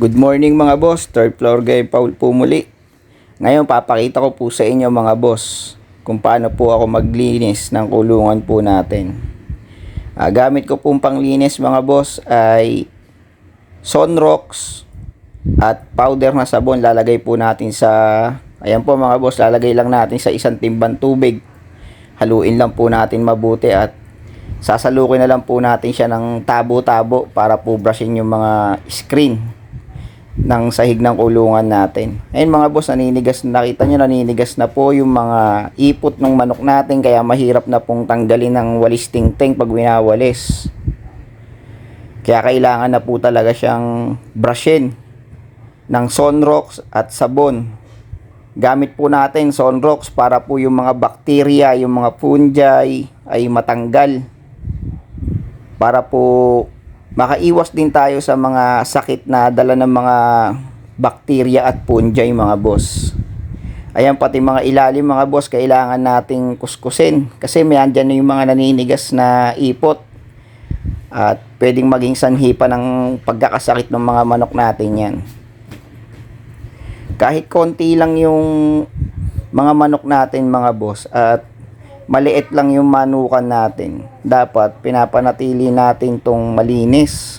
Good morning mga boss, third floor guy Paul po muli. Ngayon papakita ko po sa inyo mga boss kung paano po ako maglinis ng kulungan po natin. Ah, gamit ko pong panglinis mga boss ay Sunrox at powder na sabon lalagay po natin sa ayan po mga boss lalagay lang natin sa isang timbang tubig haluin lang po natin mabuti at sasalukin na lang po natin siya ng tabo-tabo para po brushin yung mga screen ng sahig ng kulungan natin. Ayun mga boss, naninigas, nakita nyo naninigas na po yung mga ipot ng manok natin kaya mahirap na pong tanggalin ng walis tingting pag winawalis. Kaya kailangan na po talaga siyang brushin ng Sunrox at sabon. Gamit po natin Sunrox para po yung mga bakterya, yung mga fungi ay matanggal. Para po makaiwas din tayo sa mga sakit na dala ng mga bakterya at fungi mga boss. Ayan pati mga ilalim mga boss kailangan nating kuskusin kasi may andyan na yung mga naninigas na ipot at pwedeng maging sanhi pa ng pagkakasakit ng mga manok natin yan. Kahit konti lang yung mga manok natin mga boss at maliit lang yung manukan natin. Dapat pinapanatili natin tong malinis.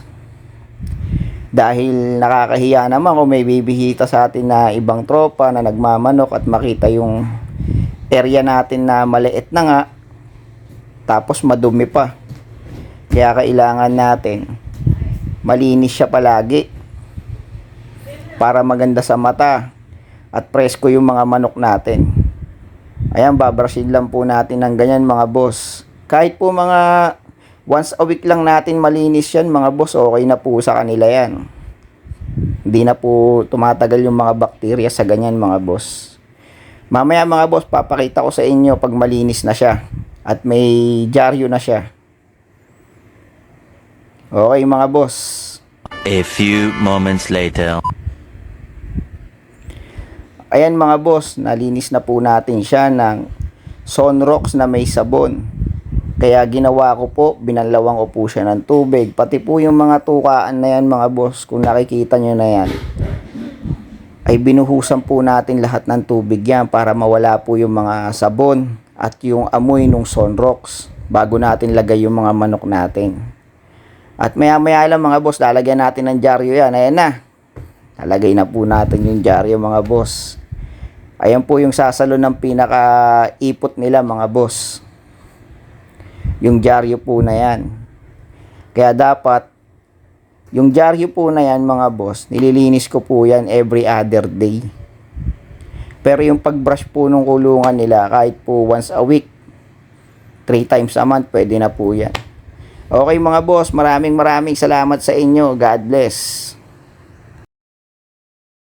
Dahil nakakahiya naman kung may bibihita sa atin na ibang tropa na nagmamanok at makita yung area natin na maliit na nga tapos madumi pa. Kaya kailangan natin malinis siya palagi para maganda sa mata at presko yung mga manok natin. Ayan, babrasin lang po natin ng ganyan mga boss. Kahit po mga once a week lang natin malinis yan mga boss, okay na po sa kanila yan. Hindi na po tumatagal yung mga bakterya sa ganyan mga boss. Mamaya mga boss, papakita ko sa inyo pag malinis na siya at may dyaryo na siya. Okay mga boss. A few moments later. Ayan mga boss, nalinis na po natin siya ng Sunrox na may sabon. Kaya ginawa ko po, binalawang ko po siya ng tubig. Pati po yung mga tukaan na yan mga boss, kung nakikita nyo na yan, ay binuhusan po natin lahat ng tubig yan para mawala po yung mga sabon at yung amoy ng Sunrox bago natin lagay yung mga manok natin. At maya maya lang mga boss, lalagyan natin ng dyaryo yan. Ayan na. Lalagay na po natin yung dyaryo mga boss. Ayan po yung sasalo ng pinaka-ipot nila mga boss. Yung dyaryo po na yan. Kaya dapat, yung dyaryo po na yan mga boss, nililinis ko po yan every other day. Pero yung pag-brush po ng kulungan nila, kahit po once a week, three times a month, pwede na po yan. Okay mga boss, maraming maraming salamat sa inyo. God bless.